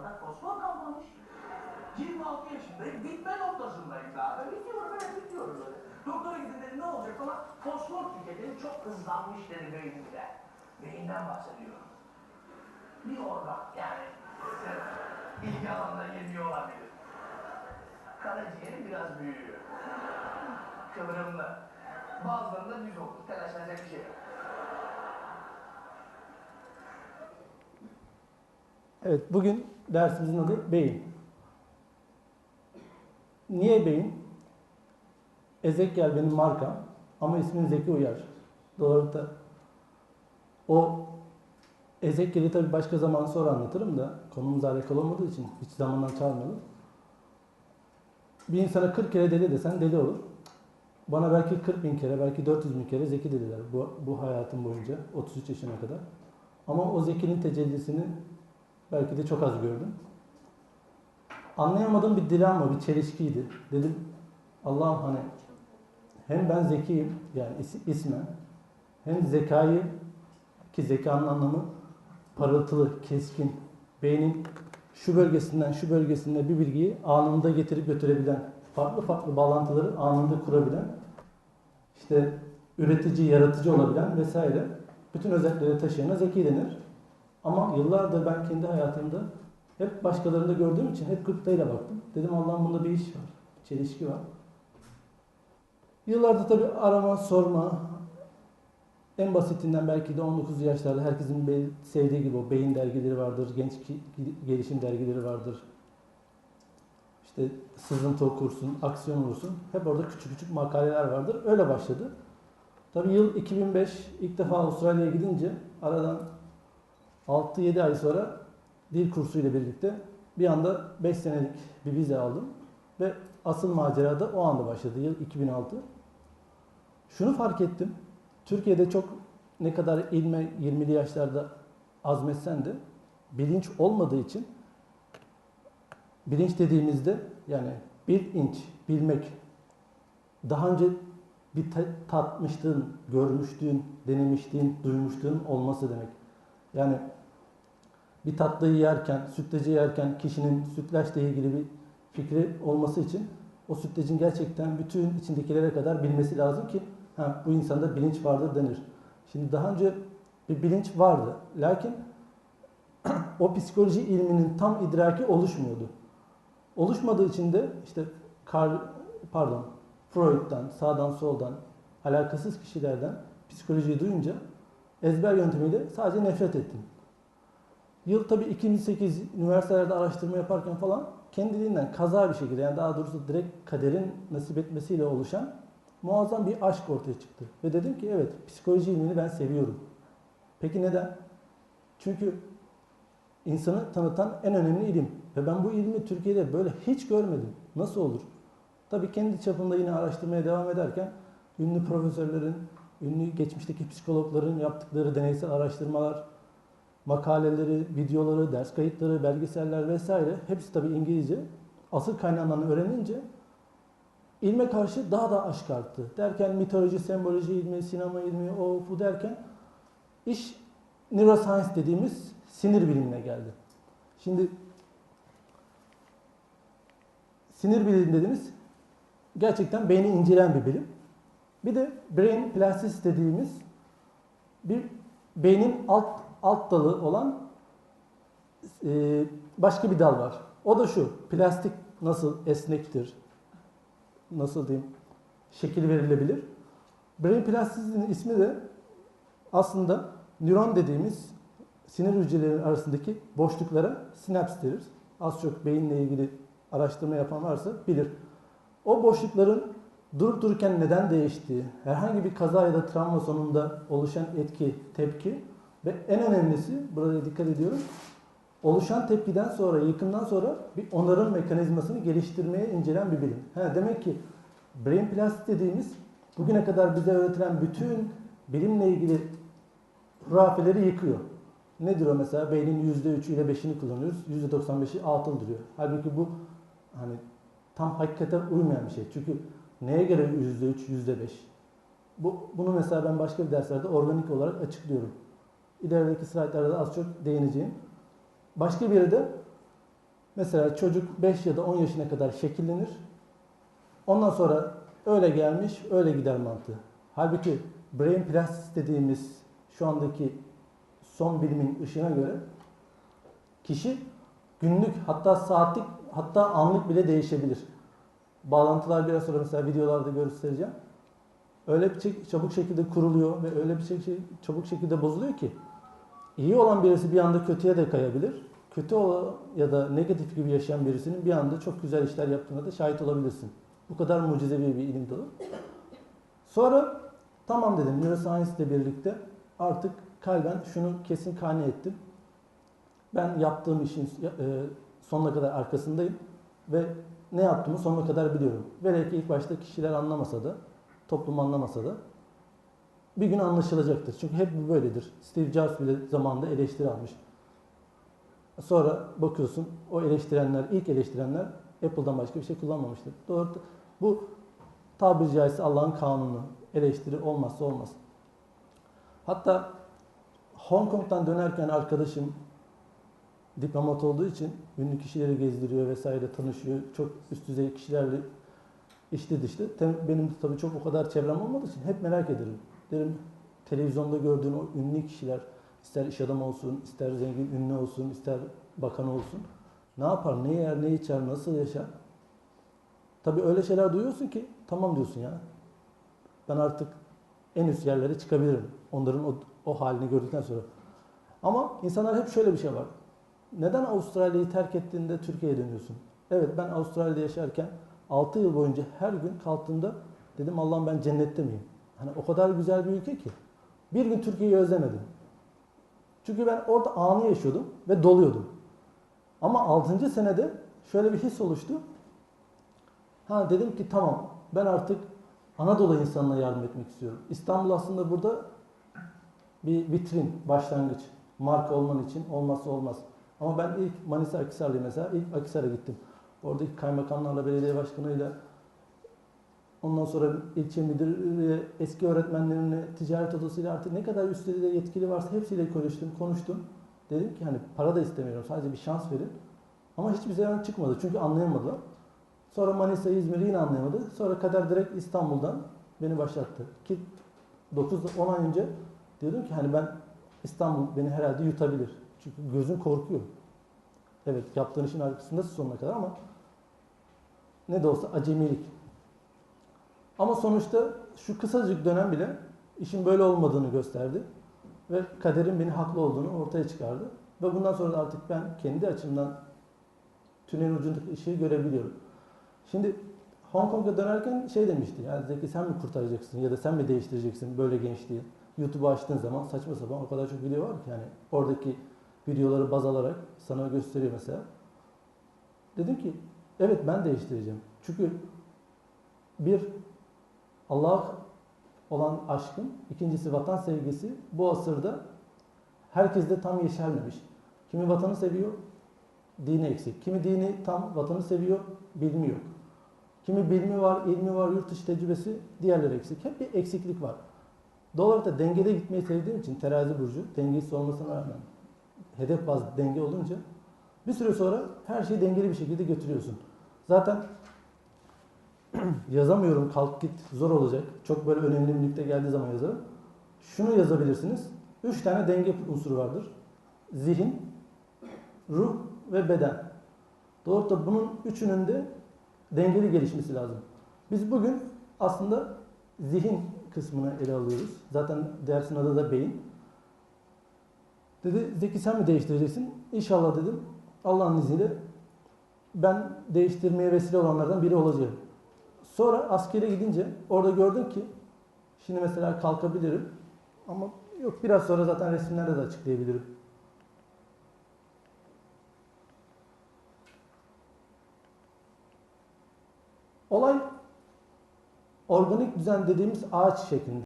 orada fosfor kalmamış. 26 yaşındayım, bitme noktasındayım daha da bitiyorum böyle, bitiyorum böyle. Doktora gidin dedi, ne olacak falan, fosfor tüketimi çok hızlanmış dedi beyinde. Beyinden bahsediyorum. Bir organ yani, ilgi alanına yeniyor olabilir. Karaciğeri biraz büyüyor. Kıvrımlı. Bazılarında düz olur, telaşlanacak bir şey yok. Evet, bugün dersimizin adı beyin. Niye beyin? Ezekiel benim markam ama ismim Zeki Uyar. Doğru da o Ezekiel'i tabii başka zaman sonra anlatırım da konumuzla alakalı olmadığı için hiç zamandan çalmayalım. Bir insana 40 kere deli desen deli olur. Bana belki 40 bin kere, belki 400 bin kere zeki dediler bu, bu hayatım boyunca, 33 yaşına kadar. Ama o zekinin tecellisini belki de çok az gördüm. Anlayamadığım bir dilemma, bir çelişkiydi. Dedim Allah'ım hani hem ben zekiyim yani is- ismen hem zekayı ki zekanın anlamı parıltılı, keskin, beynin şu bölgesinden şu bölgesine bir bilgiyi anında getirip götürebilen, farklı farklı bağlantıları anında kurabilen, işte üretici, yaratıcı olabilen vesaire bütün özellikleri taşıyana zeki denir. Ama yıllardır ben kendi hayatımda hep başkalarında gördüğüm için hep gıptayla baktım. Dedim Allah'ım bunda bir iş var, bir çelişki var. Yıllardır tabii arama, sorma, en basitinden belki de 19 yaşlarda herkesin sevdiği gibi o beyin dergileri vardır, genç gelişim dergileri vardır. İşte sızıntı okursun, aksiyon olursun. Hep orada küçük küçük makaleler vardır. Öyle başladı. Tabii yıl 2005 ilk defa Avustralya'ya gidince aradan 6-7 ay sonra dil kursu ile birlikte bir anda 5 senelik bir vize aldım. Ve asıl macera da o anda başladı. Yıl 2006. Şunu fark ettim. Türkiye'de çok ne kadar ilme 20'li yaşlarda azmetsen de bilinç olmadığı için bilinç dediğimizde yani bir inç bilmek daha önce bir ta- tatmıştığın, görmüştüğün, denemiştiğin, duymuştuğun olması demek. Yani bir tatlıyı yerken, sütlacı yerken kişinin sütlaçla ilgili bir fikri olması için o sütlacın gerçekten bütün içindekilere kadar bilmesi lazım ki ha, bu insanda bilinç vardır denir. Şimdi daha önce bir bilinç vardı. Lakin o psikoloji ilminin tam idraki oluşmuyordu. Oluşmadığı için de işte Karl, pardon Freud'dan, sağdan soldan, alakasız kişilerden psikolojiyi duyunca ezber yöntemiyle sadece nefret ettim. Yıl tabii 2008 üniversitelerde araştırma yaparken falan kendiliğinden kaza bir şekilde yani daha doğrusu direkt kaderin nasip etmesiyle oluşan muazzam bir aşk ortaya çıktı. Ve dedim ki evet psikoloji ilmini ben seviyorum. Peki neden? Çünkü insanı tanıtan en önemli ilim. Ve ben bu ilmi Türkiye'de böyle hiç görmedim. Nasıl olur? Tabii kendi çapında yine araştırmaya devam ederken ünlü profesörlerin, ünlü geçmişteki psikologların yaptıkları deneysel araştırmalar, makaleleri, videoları, ders kayıtları, belgeseller vesaire hepsi tabii İngilizce. Asıl kaynağından öğrenince ilme karşı daha da aşk arttı. Derken mitoloji, semboloji ilmi, sinema ilmi, o bu derken iş neuroscience dediğimiz sinir bilimine geldi. Şimdi sinir bilimi dediğimiz gerçekten beyni inceleyen bir bilim. Bir de brain plasticity dediğimiz bir beynin alt alt dalı olan e, başka bir dal var. O da şu, plastik nasıl esnektir, nasıl diyeyim, şekil verilebilir. Brain plasticity'nin ismi de aslında nöron dediğimiz sinir hücreleri arasındaki boşluklara sinaps deriz. Az çok beyinle ilgili araştırma yapan varsa bilir. O boşlukların durup dururken neden değiştiği, herhangi bir kaza ya da travma sonunda oluşan etki, tepki ve en önemlisi, burada dikkat ediyorum, oluşan tepkiden sonra, yıkımdan sonra bir onarım mekanizmasını geliştirmeye incelen bir bilim. Ha, demek ki brain plastic dediğimiz bugüne kadar bize öğretilen bütün bilimle ilgili hurafeleri yıkıyor. Nedir o mesela? Beynin %3'ü ile 5'ini kullanıyoruz. %95'i atıl duruyor. Halbuki bu hani tam hakikate uymayan bir şey. Çünkü neye göre %3, %5? Bu, bunu mesela ben başka bir derslerde organik olarak açıklıyorum. İlerideki slaytlarda da az çok değineceğim. Başka bir yerde mesela çocuk 5 ya da 10 yaşına kadar şekillenir. Ondan sonra öyle gelmiş, öyle gider mantığı. Halbuki brain plasticity dediğimiz şu andaki son bilimin ışığına göre kişi günlük hatta saatlik hatta anlık bile değişebilir. Bağlantılar biraz sonra mesela videolarda göstereceğim. Öyle bir çabuk şekilde kuruluyor ve öyle bir şey çabuk şekilde bozuluyor ki iyi olan birisi bir anda kötüye de kayabilir. Kötü ya da negatif gibi yaşayan birisinin bir anda çok güzel işler yaptığına da şahit olabilirsin. Bu kadar mucizevi bir ilim dalı. Sonra tamam dedim neuroscience ile birlikte artık kalben şunu kesin kane ettim. Ben yaptığım işin e, sonuna kadar arkasındayım ve ne yaptığımı sonuna kadar biliyorum. Velev ki ilk başta kişiler anlamasa da, toplum anlamasa da bir gün anlaşılacaktır. Çünkü hep bu böyledir. Steve Jobs bile zamanında eleştiri almış. Sonra bakıyorsun o eleştirenler, ilk eleştirenler Apple'dan başka bir şey kullanmamıştır. Doğru. Bu tabiri caizse Allah'ın kanunu. Eleştiri olmazsa olmaz. Hatta Hong Kong'dan dönerken arkadaşım diplomat olduğu için ünlü kişileri gezdiriyor vesaire tanışıyor. Çok üst düzey kişilerle içli dışlı. Benim de tabii çok o kadar çevrem olmadığı için hep merak ederim. Derim televizyonda gördüğün o ünlü kişiler ister iş adamı olsun, ister zengin ünlü olsun, ister bakan olsun. Ne yapar, ne yer, ne içer, nasıl yaşar? Tabii öyle şeyler duyuyorsun ki tamam diyorsun ya. Ben artık en üst yerlere çıkabilirim. Onların o, o halini gördükten sonra. Ama insanlar hep şöyle bir şey var. Neden Avustralya'yı terk ettiğinde Türkiye'ye dönüyorsun? Evet ben Avustralya'da yaşarken 6 yıl boyunca her gün kalktığımda dedim Allah'ım ben cennette miyim? Hani o kadar güzel bir ülke ki. Bir gün Türkiye'yi özlemedim. Çünkü ben orada anı yaşıyordum ve doluyordum. Ama 6. senede şöyle bir his oluştu. Ha dedim ki tamam ben artık Anadolu insanına yardım etmek istiyorum. İstanbul aslında burada bir vitrin, başlangıç. Marka olman için olmazsa olmaz. Ama ben ilk Manisa Akhisar'lıyım mesela. İlk Akhisar'a gittim. Oradaki kaymakamlarla, belediye başkanıyla ondan sonra ilçe müdürü, eski öğretmenlerimle, ticaret odasıyla artık ne kadar üst düzeyde yetkili varsa hepsiyle konuştum, konuştum. Dedim ki hani para da istemiyorum sadece bir şans verin. Ama hiçbir zaman çıkmadı çünkü anlayamadılar. Sonra Manisa, İzmir yine anlayamadı. Sonra Kader direkt İstanbul'dan beni başlattı. Ki 9-10 ay önce diyordum ki hani ben İstanbul beni herhalde yutabilir. Çünkü gözüm korkuyor. Evet yaptığın işin arkasındasın sonuna kadar ama ne de olsa acemilik. Ama sonuçta şu kısacık dönem bile işin böyle olmadığını gösterdi. Ve kaderin beni haklı olduğunu ortaya çıkardı. Ve bundan sonra da artık ben kendi açımdan tünel ucundaki ışığı görebiliyorum. Şimdi Hong Kong'a dönerken şey demişti. Yani Zeki sen mi kurtaracaksın ya da sen mi değiştireceksin böyle gençliği? YouTube'u açtığın zaman saçma sapan o kadar çok video var ki yani oradaki videoları baz alarak sana gösteriyor mesela. Dedim ki evet ben değiştireceğim. Çünkü bir Allah olan aşkın, ikincisi vatan sevgisi bu asırda herkeste tam yeşermemiş. Kimi vatanı seviyor, dini eksik. Kimi dini tam vatanı seviyor, bilmi yok. Kimi bilmi var, ilmi var, yurt dışı tecrübesi, diğerleri eksik. Hep bir eksiklik var. Doğal olarak da dengede gitmeyi sevdiğim için terazi burcu, dengesiz olmasına rağmen hedef bazlı denge olunca bir süre sonra her şeyi dengeli bir şekilde götürüyorsun. Zaten yazamıyorum kalk git zor olacak. Çok böyle önemli bir nükte geldiği zaman yazarım. Şunu yazabilirsiniz. Üç tane denge unsuru vardır. Zihin, ruh ve beden. Doğru bunun üçünün de dengeli gelişmesi lazım. Biz bugün aslında zihin kısmını ele alıyoruz. Zaten dersin adı da beyin. Dedi Zeki sen mi değiştireceksin? İnşallah dedim. Allah'ın izniyle ben değiştirmeye vesile olanlardan biri olacağım. Sonra askere gidince orada gördüm ki şimdi mesela kalkabilirim ama yok biraz sonra zaten resimlerde de açıklayabilirim. Olay organik düzen dediğimiz ağaç şeklinde.